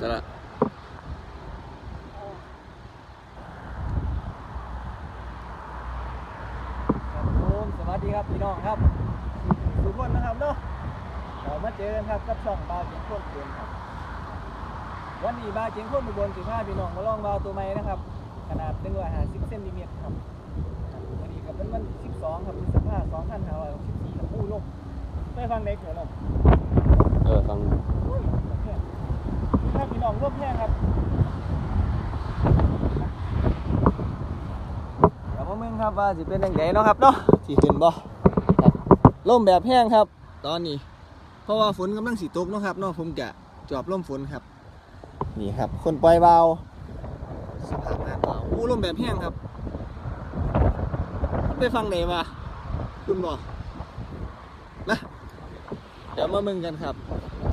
จะละครับผมสวัสดีครับพี่น้องครับทุกคนนะครับเนาะเรามาเจอกันครับกับช่องบาวเจียงโคตรเกมครับ วันนี้บาวเจียงโคตรอุบลสิบห้าพี่น้องมาลองบาวตัวใหม่นะครับ ขนาด150เซนติเมตรครับครับวันนี้กับเป็นวันที่12ครับพฤษภาคม2564ครับอู้ลมไปฟังเด็กเหรอลมเออฟังอุ้ยแพง ถ้าพี่น้องร่วมแพงครับเดี๋ยวมามึงครับว่าสิเป็นยังไงเนาะครับเนาะสิขึ้นบ่ครับลมแบบแห้งครับ ตอนนี้ เพราะว่าฝนกำลังสิตกเนาะครับเนาะผมกะจอบลมฝนครับ นี่ครับ คนปล่อยเบาสภาพงานเบาอู้ลมแบบแห้งครับไปฟังไหนมาคุณบ่นะเดี๋ยวมามึงกันครับ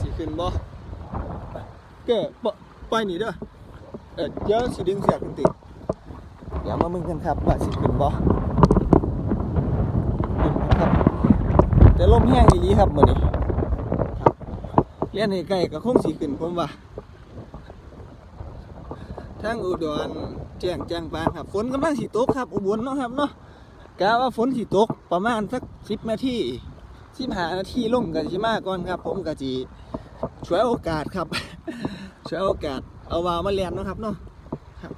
สิขึ้นบ่ เก้ปล่อยปล่อยหนีเด้อเออเดี๋ยวสิดึงเสียขึ้นติดเดี๋ยวมามึงกันครับว่าสิขึ้นบ่ครับ แต่ลมแห้งอีหลีครับมื้อนี้ครับเรียนให้ใกล้ก็คงสิขึ้นผมว่าทางอุดรแจ้งแจ้งปางครับฝนกำลังสิตกครับ อุบลเนาะครับเนาะกะว่าฝนสิตกประมาณสัก10นาที15นาทีลงก็สิมาก่อนครับ ผมก็สิช่วยโอกาสครับ ช่วยโอกาสเอาวาวมาเรียนนะครับเนาะครับ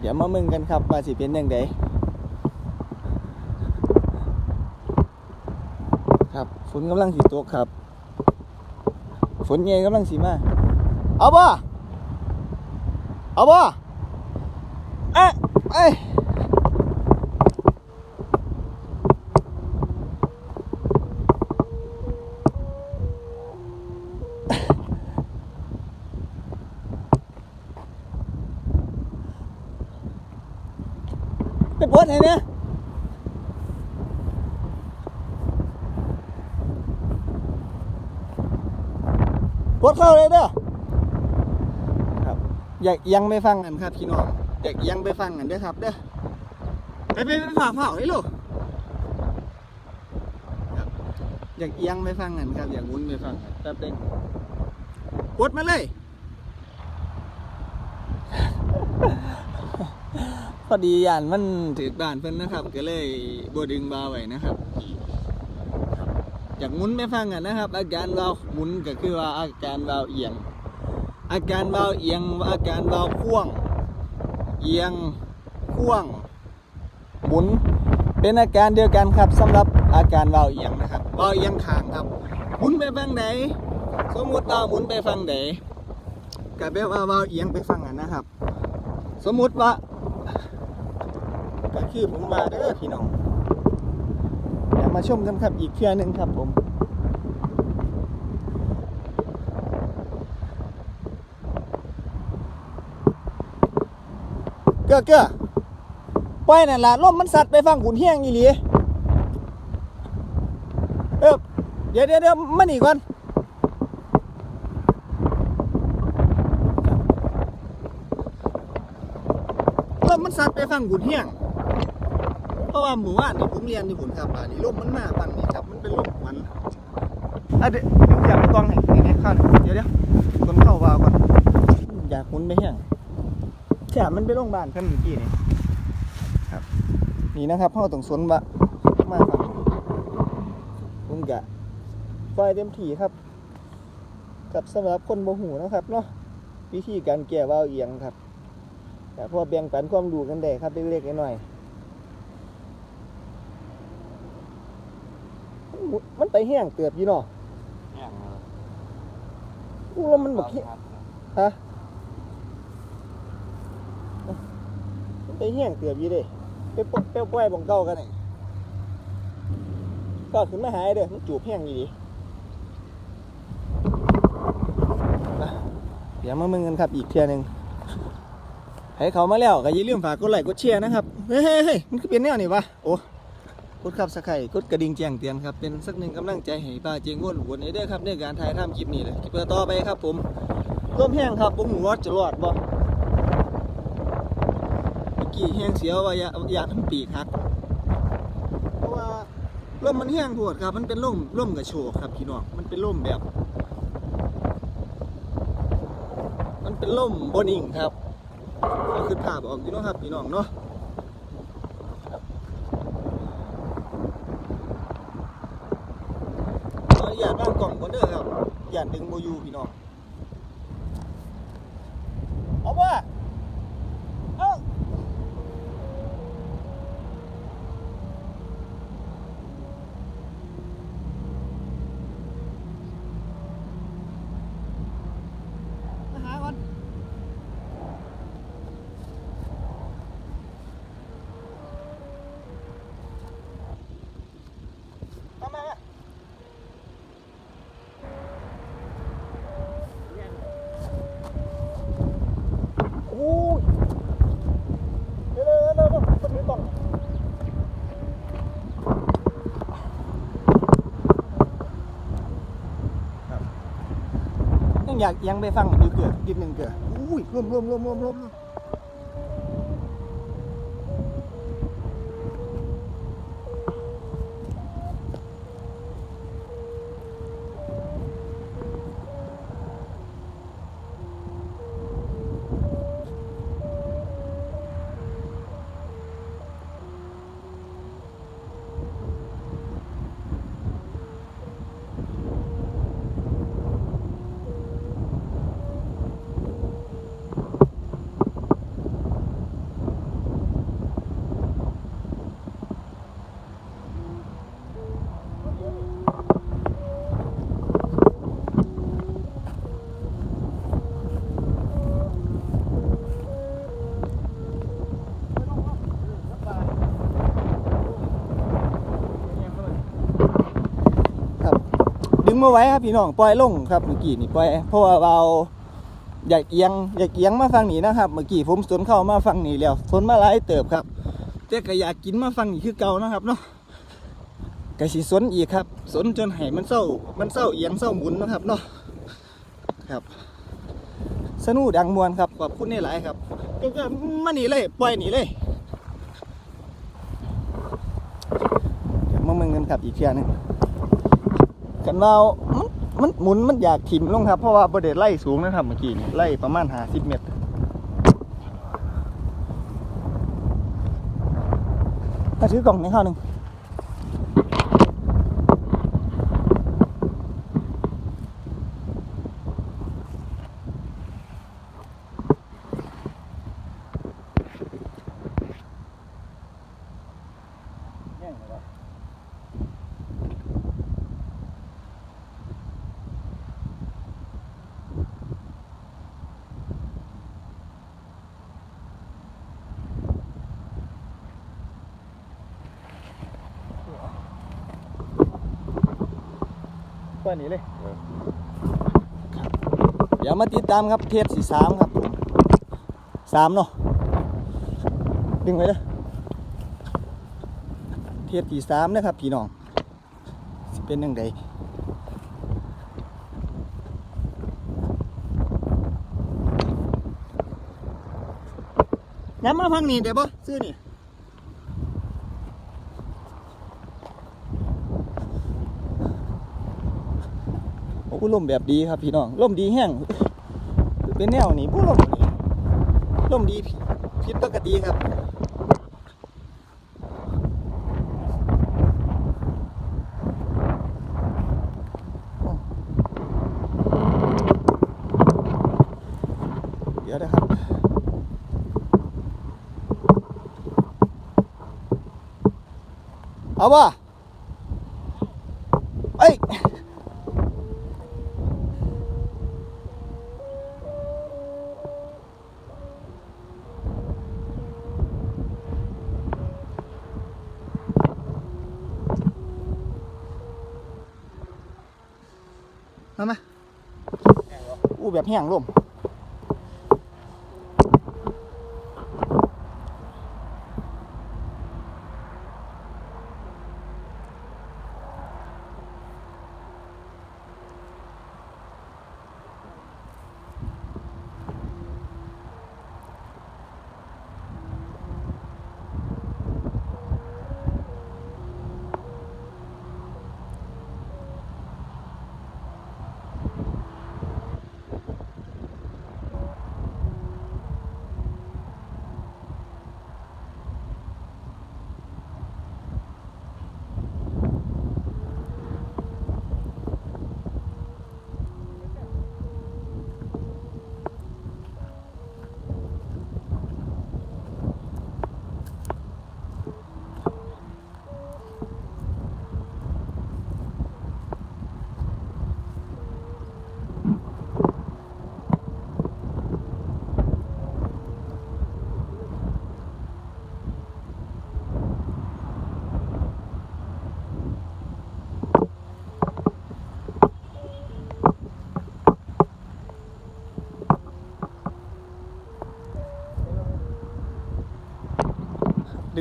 เดี๋ยวมามึงกันครับว่าสิเป็นยังไงครับฝนกำลังสีตกครับ ฝนใหญ่กำลังสีมาเอาบ่เอาบ่เอ๊ะเอ้ย ไปปวดไหนเนี่ยปวดเข้าเลยเด้อครับ อยากเอียังไปฟังกันครับพี่น้องอยากเอียังไปฟังกันเด้อครับเด้อไปไปไปฝากเผาให้ลูกครับอยากเอียงไปฟังกันครับอยากหมุนไปฟังกันแป๊บเดียวปวดมาเลย พ อดียานมันถือบ้านเพิ่นนะครับ ก็เลยบดึงบาไว้นะครับอยากหมุนไม่ฟังกันนะครับ อาการเบาหมุนก็คือว่าอาการเบาเอียง อาการเบาเอียงอาการเบาพ่วง เอียงพ่วง หมุนเป็นอาการเดียวกันครับสำหรับอาการเบาเอียงนะครับเบาเอียงข้างครับ หมุนไปฟังไหนสมมุติเราหมุนไปฟังไหนก็แปลว่าเบาเอียงไปฟังกันนะครับ สมมุติว่า ก็คือผมมาเด้อพี่น้องเดี๋ยวมาชมกันครับอีกเทื่อหนึ่งครับผมเก้อเก้อปล่อยนั่นล่ะลมมันสัตว์ไปฟังขุนเฮียงอีหลีเออเดี๋ยวเดี๋ยวเดี๋ยวมานี่ก่อนลมมันสัตว์ไปฟังขุนเฮียง ว่าหมู่บ้านนี่ผมเรียนที่ผลครับอันนี้ลมมันมาฟังนี่ครับมันเป็นลมหวันอะเดี๋ยวอยากกองให้ให้ให้เข้าหน่เดี๋ยวเดี๋ยวคนเข้าวาวก่อนอยากหมุนไปแห้งแค่มันไปโรงพยาบาลเพิ่นเมื่อกี้นี่ครับ นี่นะครับเข้าตรงสวนบะมาฟังผมกะไฟเต็มที่ครับกับสำหรับคนโมหูนะครับเนาะวิธีการแก้วาวเอียงครับแต่พอแบ่งปันความรู้กันได้ครับเล็กๆน้อยๆ มันไปแห้งเตือบอยู่เนาะอู้แล้วมันแบบแห้งฮะมันไปแห้งเตือบอยู่เด้ไปปเปรี้ยวป้อยบองเก่ากันนี่ก็ขึ้นมาหายเด้อมันจูบแห้งอยู่ดีไปเดี๋ยวมามึงกันครับอีกเทียหนึงให้เขามาแล้วก็อย่าลืมฝากกดไลค์กดแชร์นะครับ เฮ้ยเฮ้ยเฮ้ยมันคือเป็นแนวนี่วะโอ้ กดขับสไครกดกระดิ่งแจ้งเตือนครับเป็นสักหนึ่งกำลังใจให้ป้าเจงวนวนในเด้อครับในการถ่ายทำคลิปนี้เลยคลิปต่อไปครับผมร่มแห้งครับผมหัวจะรอดบ่เมื่อกี้แห้งเสียวว่าอยาอย่าทำปีกหักเพราะว่าลมมันแห้งโพดครับ มันเป็นลมลมกระโชกครับพี่น้องมันเป็นลมแบบ มันเป็นลมบนอิ่งครับก็คือภาพออกอยู่เนาะครับพี่น้องเนาะครับขออนุญาตวาง กล่องก่อนเด้อครับอย่าดึงโมยูพี่น้องเอาป่ะเอามาหาก่อน มามามาโอ้ยเร็วเร็วเร็วเร็วมาถือกล่องครับยัง อยากยังไปฟังมันอยู่เกิดกินหนึ่งเกิดอุ้ยร่วมร่วมร่วมร่วมร่วม มาไว้ครับพี่น้องปล่อยลงครับเมื่อกี้นี่ปล่อยเพราะว่าเราอยากเอียงอยากเอียงมาฟังนี้นะครับเมื่อกี้ผมสนเข้ามาฟังนี้แล้วสนมาหลายเติบครับแต่ก็อยากกินมาฟังนี้คือเก่านะครับเนาะก็สิสนอีกครับสนจนให้มันเศร้า มันเศร้าเอียงเศร้าหมุนนะครับเนาะครับ สนุกดังมวนครับขอบคุณนี่หลายครับก็ก็มาหนีเลยปล่อยหนีเลยเดี๋ยวมาเมืองกันครับอีกเพียนึง กันเรามันมันหมุนมันอยากถิ่มลงครับ เพราะว่าประเด็ไล่สูงนะครับเมื่อกี้นี่ไล่ประมาณหาสิบเมตรถ้าซื้อกล่องนี้ข้าวหนึ่ง ว่านี้เลย เดี๋ยวมาติดตามครับเทปสี่สามครับสามเนาะดึงไว้เลยเทปที่สามนะครับพี่น้องสิเป็นยังไงย้ำมาพังนี่เดี๋ยวบ่ซื้อนี่ โอ้ลมแบบดีครับพี่น้องลมดีแห้งเป็นแนวนี้ผู้ลมนี่ลมดีผิดปกติครับเดี๋ยวนะครับเอาป่ะ มามาอู้แบบแห้งลม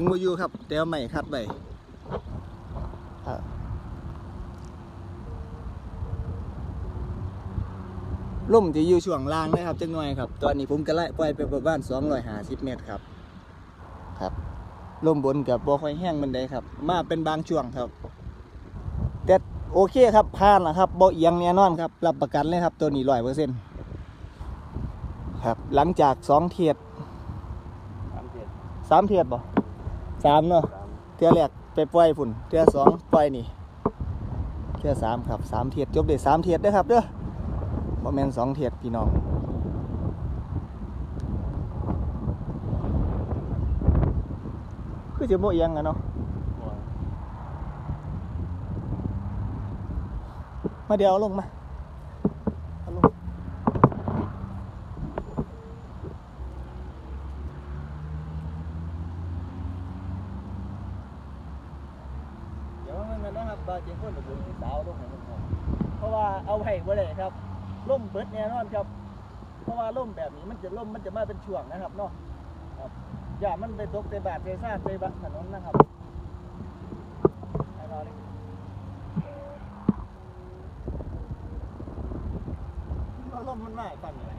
งมาอยู่ครับ แต่เอาใหม่คัดไปล่มที่อยู่ช่วงล่างนะครับจังหน่อยครับ ตอนนี้ผมก็ไล่ปล่อยไปประมาณ250 เมตรครับ ครับล่มบนกับบ่ค่อยแห้งมันได้ครับ มาเป็นบางช่วงครับ แต่โอเคครับผ่านแล้วครับบ่เอียงแน่นอนครับ รับประกันเลยครับ ตัวนี้ร้อยเปอร์เซ็นต์ครับ หลังจากสองเทียดสามเจ็ดสามเทียดบ่ สามเนาะสามเทียแรกไปปล่อยฝุ่นเทียสองปล่อยนี่เทียสามครับสามเทียดจบเด็สามเทียดเด้อครับเด้อบ่แม่นสองเทียดพี่น้องคือจะบ่เอียงกันเนาะหัวมาเดี๋ยวเอาลงมาเอาลงเดี๋ยวมันกันนะครับบาเจียงคนกับผมสาวลงให้มันพอเพราะว่าเอา ไว้บ่ได้ครับล่มเบิดแน่นอนครับ เพราะว่าล่มแบบนี้มันจะล่มมันจะมาเป็นช่วงนะครับเนาะครับอย่ามันไปตกใส่บาดใส่ซ่าใส่บะถนนนะครับรอเลยอารมณ์มันมากปั่นอะไ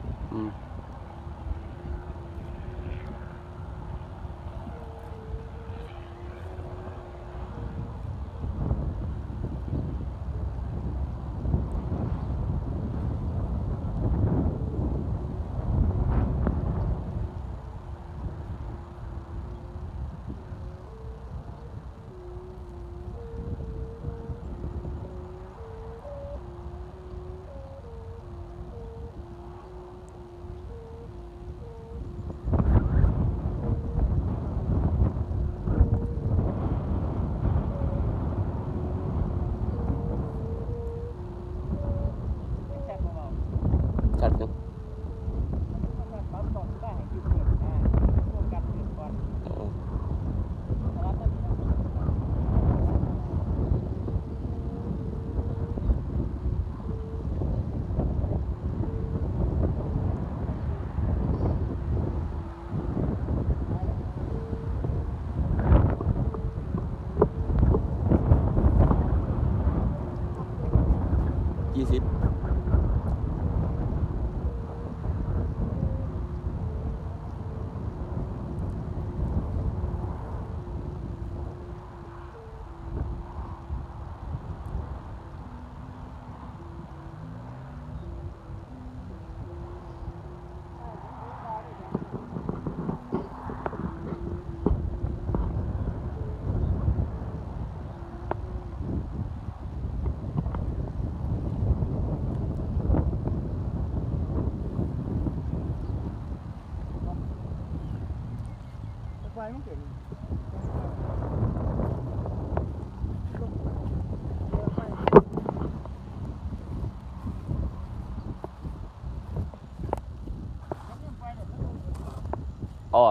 ไฟมันเก่ง อ๋อ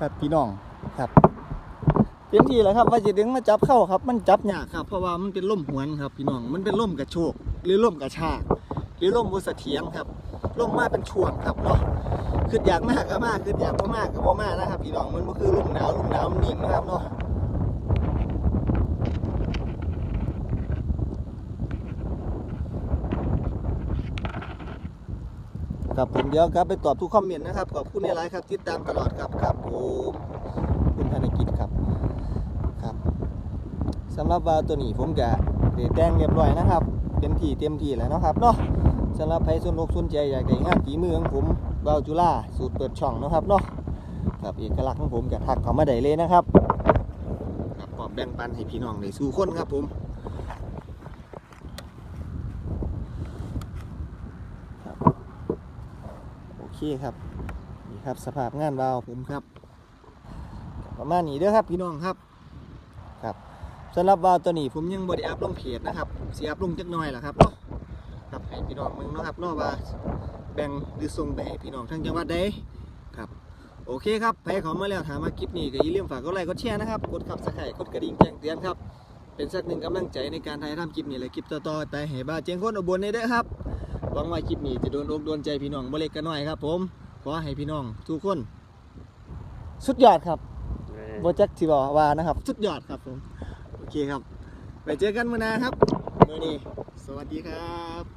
ครับ พี่น้องครับเต็มที่แล้วครับว่าจะดึงมาจับเข้าครับ มันจับยากครับ เพราะว่ามันเป็นล่มหวนครับ พี่น้องมันเป็นล่มกระโชกหรือล่มกระชากหรือล่มบุเถียงครับล่มมาเป็นช่วงครับเนาะคืออยากมากก็มากคืออยากก็มากก็บ่มากนะครับ พี่น้องมันก็คือล่มหนาวล่มหนาวมันนิ่งนะครับเนาะ ครับผมเดี๋ยวครับไปตอบทุกคอมเมนต์นะครับขอบคุณในไลน์ครับติดตามตลอดครับครับผมคุณธนกิจครับครับสำหรับวาวตัวนี้ผมจะได้แต่งเรียบร้อยนะครับเต็มที่เต็มที่แล้วนะครับเนาะสำหรับใครสนอกสนใจอยากได้งานฝีมือของผมวาวจุฬาสูตรเปิดช่องนะครับเนาะครับเอกลักษณ์ของผมจะทักเขามาได้เลยนะครับครับปอบแบ่งปันให้พี่น้องได้สู่คนครับผมครับ เคครับนี่ครับสภาพงานวาวผมครับ ประมาณนี้เด้อครับพี่น้องครับครับสำหรับวาวตัวนี้ผมยังบไดอัพลงเพจนะครับเสียอัพลงจักหน่อยแหละครับเนาะครับให้พี่น้องมึงเนาะครับเนาะว่าแบ่งหรือส่งไปให้พี่น้องทั้งจังหวัดใดครับโอเคครับไปขามาแล้วถามมาคลิปนี้ก็อย่าลืมฝากกดไลค์กดแชร์นะครับกดขับสไคร์กดกระดิ่งแจ้งเตือนครับเป็นสักหนึ่งกำลังใจในการถ่ายทำคลิปนี้และคลิปต่อๆไปให้บ้าเจียงคนอุบลในเด้อครับ หวังว่าคลิปนี้จะโดนอกโดนใจพี่น้องบ่เล็กกันน้อยครับ ผมขอให้พี่น้องทุกคน สุดยอดครับบ่จักที่บอกว่านะครับ สุดยอดครับผม โอเคครับ ไปเจอกันมื้อหน้าครับมื้อนี้สวัสดีครับ